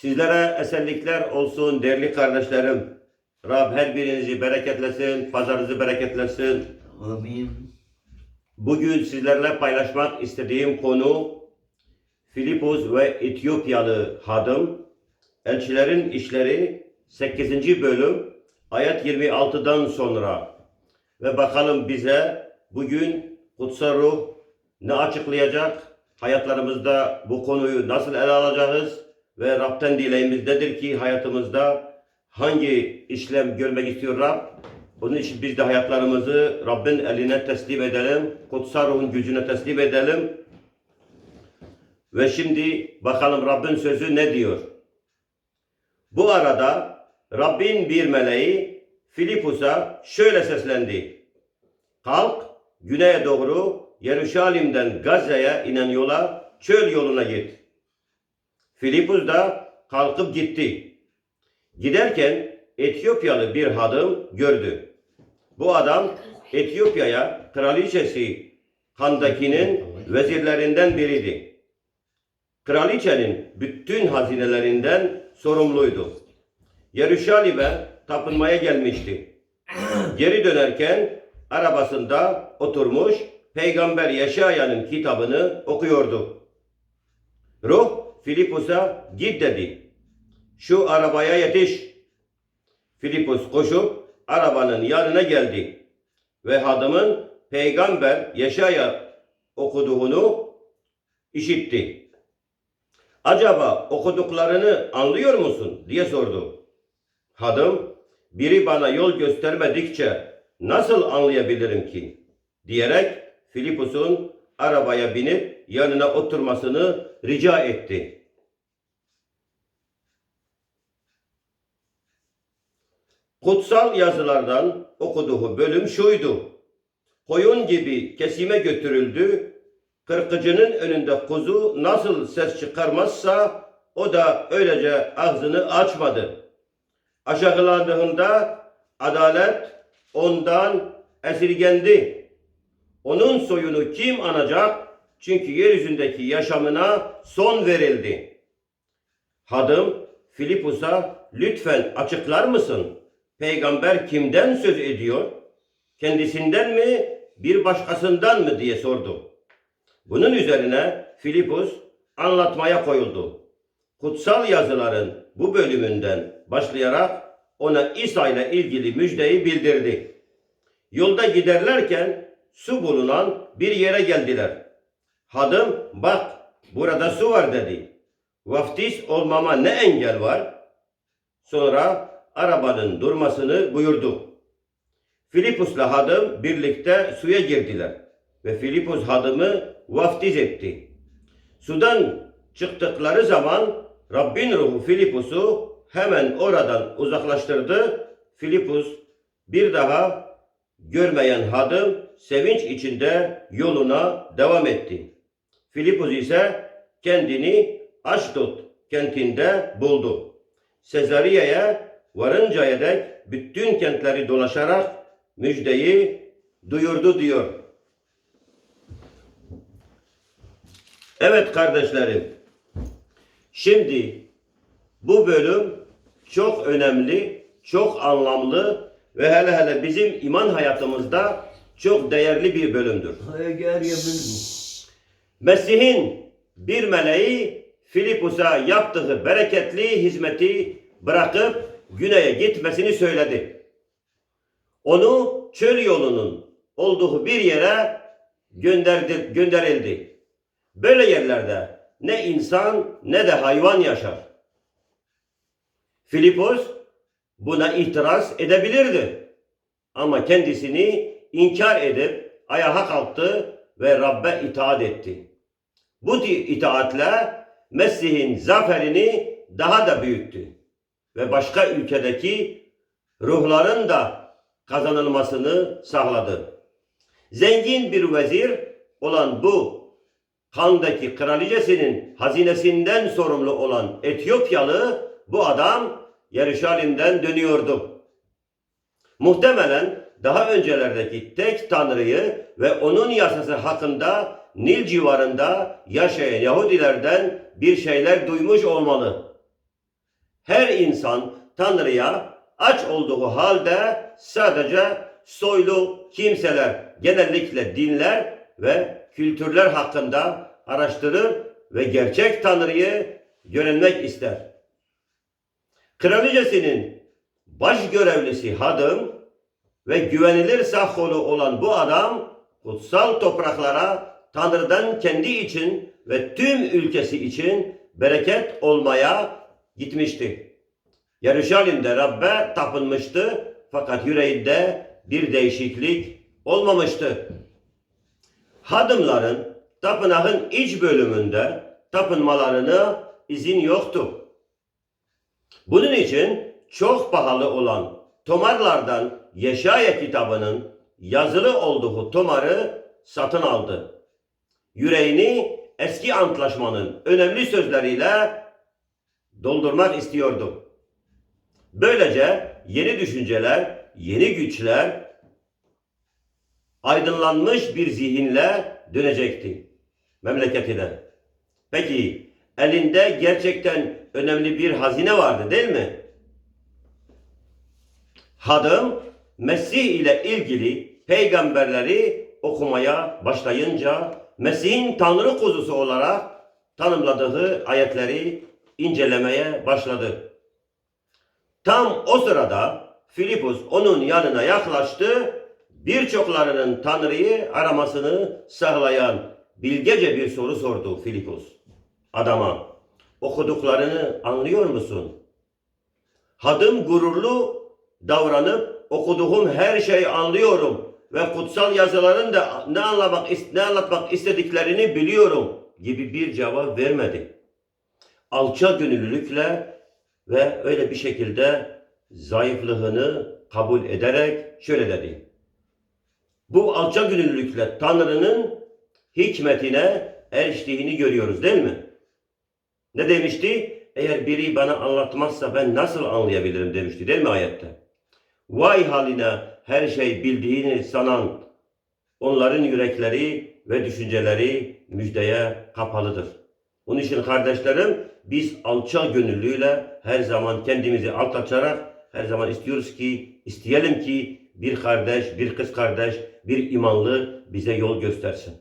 Sizlere esenlikler olsun değerli kardeşlerim. Rab her birinizi bereketlesin, pazarınızı bereketlesin. Amin. Bugün sizlerle paylaşmak istediğim konu Filipos ve Etiyopyalı hadım Elçilerin İşleri 8. bölüm ayet 26'dan sonra ve bakalım bize bugün kutsal ruh ne açıklayacak? Hayatlarımızda bu konuyu nasıl ele alacağız? Ve Rab'den dileğimiz nedir ki hayatımızda hangi işlem görmek istiyor Rab? Bunun için biz de hayatlarımızı Rabbin eline teslim edelim. Kutsal ruhun gücüne teslim edelim. Ve şimdi bakalım Rabbin sözü ne diyor? Bu arada Rabbin bir meleği Filipus'a şöyle seslendi. Kalk güneye doğru Yeruşalim'den Gazze'ye inen yola çöl yoluna git. Filipus da kalkıp gitti. Giderken Etiyopyalı bir hadım gördü. Bu adam Etiyopya'ya kraliçesi Handaki'nin vezirlerinden biriydi. Kraliçenin bütün hazinelerinden sorumluydu. Yeruşalim'e tapınmaya gelmişti. Geri dönerken arabasında oturmuş Peygamber Yaşaya'nın kitabını okuyordu. Ruh Filipus'a git dedi. Şu arabaya yetiş. Filipus koşup arabanın yanına geldi ve hadımın peygamber Yaşaya okuduğunu işitti. Acaba okuduklarını anlıyor musun diye sordu. Hadım biri bana yol göstermedikçe nasıl anlayabilirim ki diyerek Filipus'un arabaya binip yanına oturmasını rica etti. Kutsal yazılardan okuduğu bölüm şuydu. Koyun gibi kesime götürüldü. Kırkıcının önünde kuzu nasıl ses çıkarmazsa o da öylece ağzını açmadı. Aşağılandığında adalet ondan esirgendi. Onun soyunu kim anacak? Çünkü yeryüzündeki yaşamına son verildi. Hadım Filipus'a lütfen açıklar mısın? Peygamber kimden söz ediyor? Kendisinden mi, bir başkasından mı diye sordu. Bunun üzerine Filipus anlatmaya koyuldu. Kutsal yazıların bu bölümünden başlayarak ona İsa ile ilgili müjdeyi bildirdi. Yolda giderlerken su bulunan bir yere geldiler. Hadım bak burada su var dedi. Vaftiz olmama ne engel var? Sonra arabanın durmasını buyurdu. Filipus'la hadım birlikte suya girdiler ve Filipus hadımı vaftiz etti. Sudan çıktıkları zaman Rabbin ruhu Filipus'u hemen oradan uzaklaştırdı. Filipus bir daha görmeyen hadım sevinç içinde yoluna devam etti. Filipus ise kendini Aşdod kentinde buldu. Sezariye'ye varıncaya dek bütün kentleri dolaşarak müjdeyi duyurdu diyor. Evet kardeşlerim. Şimdi bu bölüm çok önemli, çok anlamlı ve hele hele bizim iman hayatımızda çok değerli bir bölümdür. Eğer Mesih'in bir meleği Filipus'a yaptığı bereketli hizmeti bırakıp güneye gitmesini söyledi. Onu çöl yolunun olduğu bir yere gönderdi, gönderildi. Böyle yerlerde ne insan ne de hayvan yaşar. Filipos buna itiraz edebilirdi. Ama kendisini inkar edip ayağa kalktı ve Rabbe itaat etti. Bu itaatle Mesih'in zaferini daha da büyüttü. Ve başka ülkedeki ruhların da kazanılmasını sağladı. Zengin bir vezir olan bu Kandaki kraliçesinin hazinesinden sorumlu olan Etiyopyalı bu adam Yeruşalim'den dönüyordu. Muhtemelen daha öncelerdeki tek tanrıyı ve onun yasası hakkında Nil civarında yaşayan Yahudilerden bir şeyler duymuş olmalı. Her insan Tanrı'ya aç olduğu halde sadece soylu kimseler genellikle dinler ve kültürler hakkında araştırır ve gerçek Tanrı'yı öğrenmek ister. Kraliçesinin baş görevlisi hadım ve güvenilir sağ kolu olan bu adam kutsal topraklara Tanrı'dan kendi için ve tüm ülkesi için bereket olmaya gitmişti. Yeruşalim'de Rabbe tapınmıştı fakat yüreğinde bir değişiklik olmamıştı. Hadımların tapınağın iç bölümünde tapınmalarına izin yoktu. Bunun için çok pahalı olan tomarlardan Yeşaya kitabının yazılı olduğu tomarı satın aldı. Yüreğini eski antlaşmanın önemli sözleriyle doldurmak istiyordu. Böylece yeni düşünceler, yeni güçler aydınlanmış bir zihinle dönecekti memleketine. Peki elinde gerçekten önemli bir hazine vardı değil mi? Hadım Mesih ile ilgili peygamberleri okumaya başlayınca Mesih'in Tanrı kuzusu olarak tanımladığı ayetleri incelemeye başladı. Tam o sırada Filipus onun yanına yaklaştı. Birçoklarının Tanrı'yı aramasını sağlayan bilgece bir soru sordu Filipus adama. Okuduklarını anlıyor musun? Hadım gururlu davranıp okuduğum her şeyi anlıyorum ve kutsal yazıların da ne anlamak ne anlatmak istediklerini biliyorum gibi bir cevap vermedi. Alçak gönüllülükle ve öyle bir şekilde zayıflığını kabul ederek şöyle dedi. Bu alçak gönüllülükle Tanrı'nın hikmetine eriştiğini görüyoruz değil mi? Ne demişti? Eğer biri bana anlatmazsa ben nasıl anlayabilirim demişti değil mi ayette? Vay haline her şey bildiğini sanan onların yürekleri ve düşünceleri müjdeye kapalıdır. Onun için kardeşlerim biz alçak gönüllüyle her zaman kendimizi alçatarak her zaman istiyoruz ki isteyelim ki bir kardeş, bir kız kardeş, bir imanlı bize yol göstersin.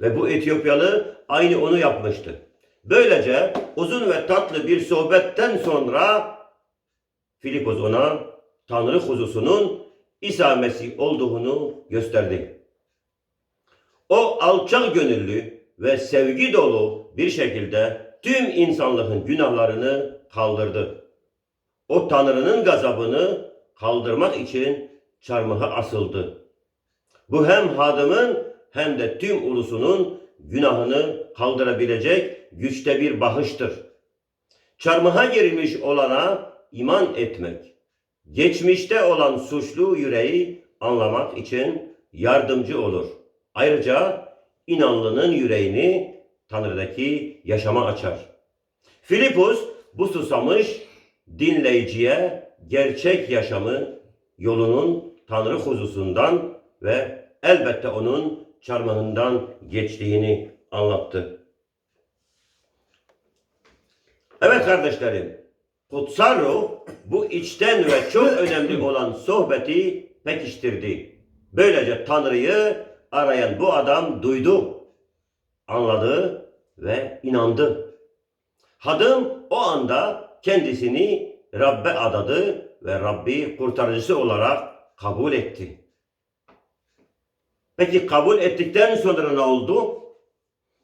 Ve bu Etiyopyalı aynı onu yapmıştı. Böylece uzun ve tatlı bir sohbetten sonra Filipos ona Tanrı kuzusunun İsa Mesih olduğunu gösterdi. O alçak gönüllü ve sevgi dolu bir şekilde tüm insanlığın günahlarını kaldırdı. O Tanrı'nın gazabını kaldırmak için çarmıha asıldı. Bu hem hadımın hem de tüm ulusunun günahını kaldırabilecek güçte bir bahıştır. Çarmıha gerilmiş olana iman etmek, geçmişte olan suçlu yüreği anlamak için yardımcı olur. Ayrıca inanlının yüreğini Tanrı'daki yaşama açar. Filipus bu susamış dinleyiciye gerçek yaşamı yolunun Tanrı huzusundan ve elbette onun çarmıhından geçtiğini anlattı. Evet kardeşlerim, kutsal bu içten ve çok önemli olan sohbeti pekiştirdi. Böylece Tanrı'yı arayan bu adam duydu, anladı ve inandı. Hadım o anda kendisini Rabbe adadı ve Rabbi kurtarıcısı olarak kabul etti. Peki kabul ettikten sonra ne oldu?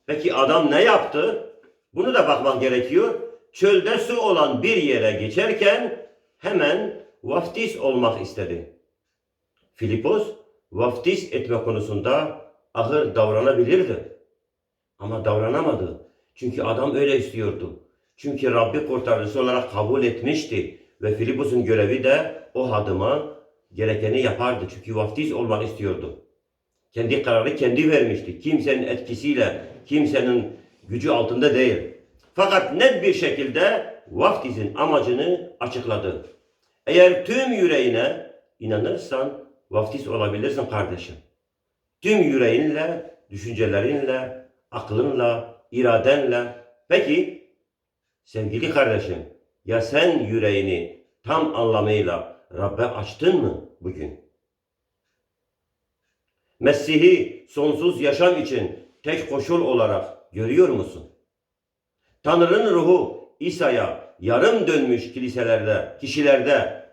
Peki adam ne yaptı? Bunu da bakmak gerekiyor. Çölde su olan bir yere geçerken hemen vaftiz olmak istedi. Filipos vaftiz etme konusunda ahır davranabilirdi. Ama davranamadı. Çünkü adam öyle istiyordu. Çünkü Rabbi kurtarıcısı olarak kabul etmişti. Ve Filipos'un görevi de o hadıma gerekeni yapardı. Çünkü vaftiz olmak istiyordu. Kendi kararı kendi vermişti. Kimsenin etkisiyle, kimsenin gücü altında değil. Fakat net bir şekilde vaftizin amacını açıkladı. Eğer tüm yüreğine inanırsan vaftiz olabilirsin kardeşim. Tüm yüreğinle, düşüncelerinle, aklınla, iradenle. Peki sevgili kardeşim, Ya sen yüreğini tam anlamıyla Rabbe açtın mı bugün? Mesih'i sonsuz yaşam için tek koşul olarak görüyor musun? Tanrı'nın ruhu İsa'ya yarım dönmüş kiliselerde, kişilerde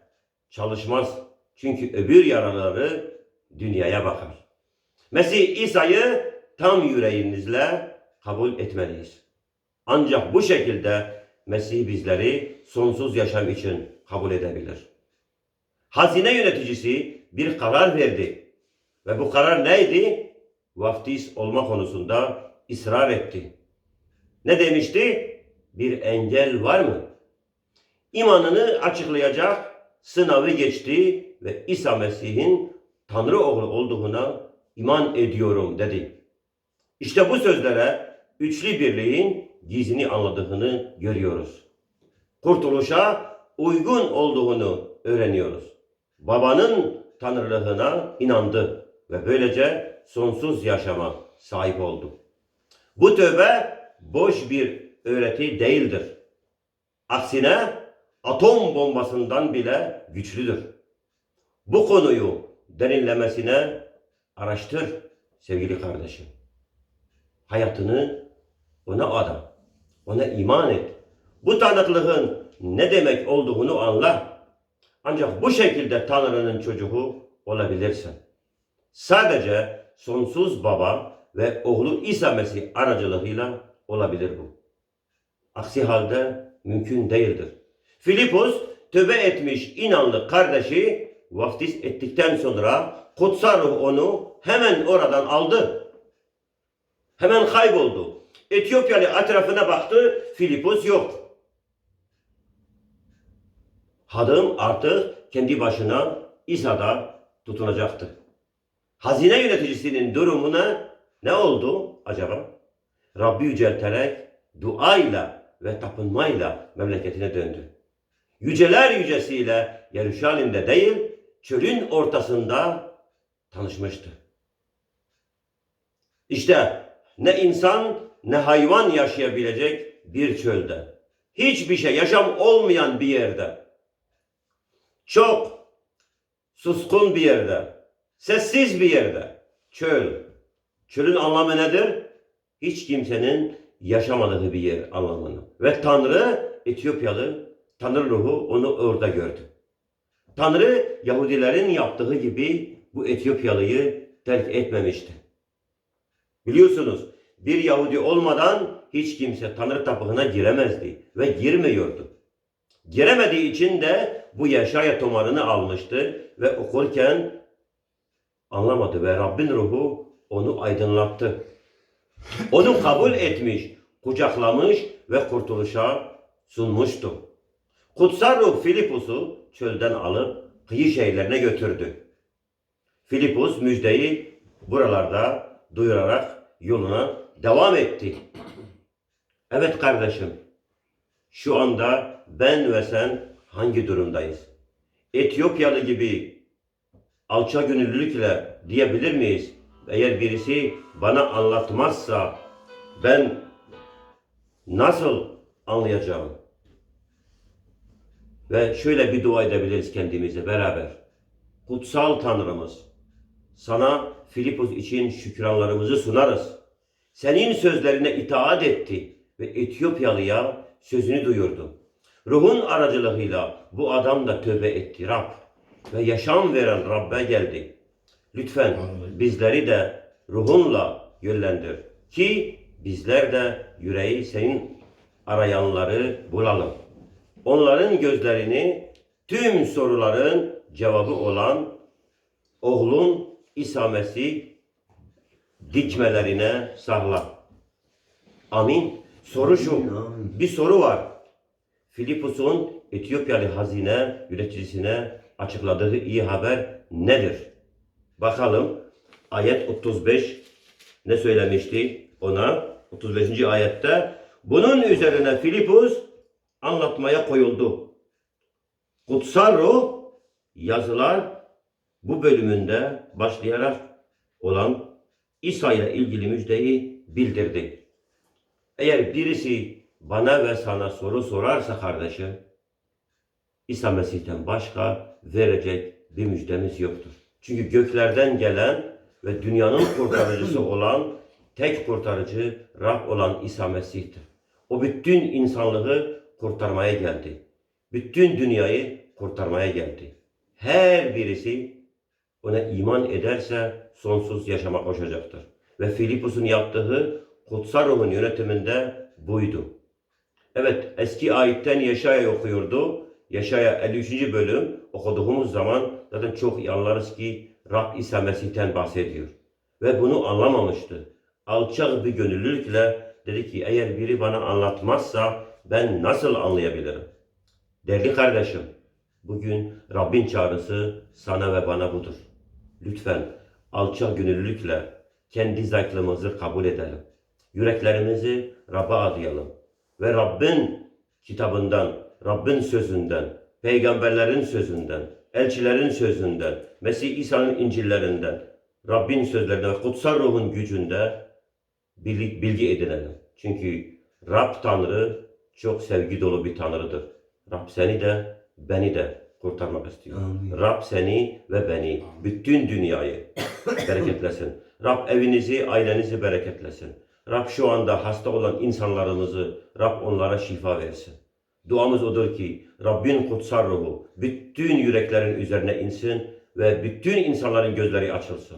çalışmaz. Çünkü öbür yaraları dünyaya bakar. Mesih İsa'yı tam yüreğinizle kabul etmeliyiz. Ancak bu şekilde Mesih bizleri sonsuz yaşam için kabul edebilir. Hazine yöneticisi bir karar verdi. Ve bu karar neydi? Vaftiz olma konusunda ısrar etti. Ne demişti? Bir engel var mı? İmanını açıklayacak sınavı geçti ve İsa Mesih'in Tanrı oğlu olduğuna iman ediyorum dedi. İşte bu sözlere üçlü birliğin gizini anladığını görüyoruz. Kurtuluşa uygun olduğunu öğreniyoruz. Babanın tanrılığına inandı ve böylece sonsuz yaşama sahip oldu. Bu tövbe boş bir öğreti değildir. Aksine atom bombasından bile güçlüdür. Bu konuyu derinlemesine araştır sevgili kardeşim. Hayatını ona ada. Ona iman et. Bu tanıklığın ne demek olduğunu anla. Ancak bu şekilde Tanrı'nın çocuğu olabilirsin. Sadece sonsuz baba ve oğlu İsa Mesih aracılığıyla olabilir bu. Aksi halde mümkün değildir. Filipos tövbe etmiş inanlı kardeşi vaftiz ettikten sonra kutsal ruh onu hemen oradan aldı. Hemen kayboldu. Etiyopyalı etrafına baktı, Filipos yok. Hadım artık kendi başına İsa'da tutunacaktı. Hazine yöneticisinin durumuna ne oldu acaba? Rabbi yücelterek duayla ve tapınmayla memleketine döndü. Yüceler yücesiyle Yeruşalim'de değil, çölün ortasında tanışmıştı. İşte ne insan ne hayvan yaşayabilecek bir çölde. Hiçbir şey yaşam olmayan bir yerde. Çok suskun bir yerde. Sessiz bir yerde. Çöl. Çölün anlamı nedir? Hiç kimsenin yaşamadığı bir yer anlamını. Ve Tanrı Etiyopyalı, Tanrı ruhu onu orada gördü. Tanrı Yahudilerin yaptığı gibi bu Etiyopyalıyı terk etmemişti. Biliyorsunuz bir Yahudi olmadan hiç kimse Tanrı tapınağına giremezdi ve girmiyordu. Giremediği için de bu Yaşaya tomarını almıştı ve okurken anlamadı ve Rabbin ruhu onu aydınlattı. Onu kabul etmiş, kucaklamış ve kurtuluşa sunmuştu. Kutsal ruh Filipus'u çölden alıp kıyı şehirlerine götürdü. Filipus müjdeyi buralarda duyurarak yoluna devam etti. Evet kardeşim, şu anda ben ve sen hangi durumdayız? Etiyopyalı gibi alça gönüllülükle diyebilir miyiz? Eğer birisi bana anlatmazsa ben nasıl anlayacağım? Ve şöyle bir dua edebiliriz kendimize beraber. Kutsal Tanrımız, sana Filipos için şükranlarımızı sunarız. Senin sözlerine itaat etti ve Etiyopyalıya sözünü duyurdu. Ruhun aracılığıyla bu adam da tövbe etti Rab ve yaşam veren Rabbe geldi. Lütfen bizleri de ruhunla yönlendir ki bizler de yüreği senin arayanları bulalım. Onların gözlerini tüm soruların cevabı olan oğlun İsa Mesih dikmelerine sahla. Amin. Soru şu. Bir soru var. Filipus'un Etiyopyalı hazine yöneticisine açıkladığı iyi haber nedir? Bakalım. Ayet 35 ne söylemişti ona? 35. ayette bunun üzerine Filipus anlatmaya koyuldu. Kutsal ruh yazılar bu bölümünde başlayarak olan İsa ile ilgili müjdeyi bildirdi. Eğer birisi bana ve sana soru sorarsa kardeşim, İsa Mesih'ten başka verecek bir müjdemiz yoktur. Çünkü göklerden gelen ve dünyanın kurtarıcısı olan tek kurtarıcı Rab olan İsa Mesih'tir. O bütün insanlığı kurtarmaya geldi. Bütün dünyayı kurtarmaya geldi. Her birisi ona iman ederse sonsuz yaşama koşacaktır. Ve Filipus'un yaptığı kutsal ruhun yönetiminde buydu. Evet eski ayetten Yaşaya okuyordu. Yaşaya 53. bölüm okuduğumuz zaman zaten çok iyi anlarız ki Rab İsa Mesih'ten bahsediyor. Ve bunu anlamamıştı. Alçak bir gönüllülükle dedi ki eğer biri bana anlatmazsa ben nasıl anlayabilirim? Değerli kardeşim, bugün Rabbin çağrısı sana ve bana budur. Lütfen alçak gönüllülükle kendi zayıflığımızı kabul edelim. Yüreklerimizi Rab'a adayalım. Ve Rabbin kitabından, Rabbin sözünden, peygamberlerin sözünden, elçilerin sözünden, Mesih İsa'nın İncil'lerinden, Rabbin sözlerinden ve kutsal ruhun gücünde bilgi, bilgi edinelim. Çünkü Rab Tanrı çok sevgi dolu bir Tanrıdır. Rab seni de beni de kurtarmak istiyor. Amin. Rab seni ve beni, bütün dünyayı bereketlesin. Rab evinizi, ailenizi bereketlesin. Rab şu anda hasta olan insanlarımızı, Rab onlara şifa versin. Duamız odur ki Rabbin kutsal ruhu bütün yüreklerin üzerine insin ve bütün insanların gözleri açılsın.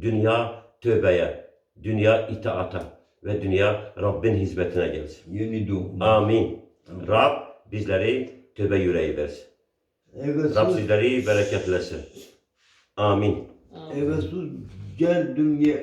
Dünya tövbeye, dünya itaata ve dünya Rabbin hizmetine gelsin. Yeni doğum. Amin. Rab bizleri tövbe yüreği versin. Rab sizleri bereketlesin. Amin. eğer sus gel dünya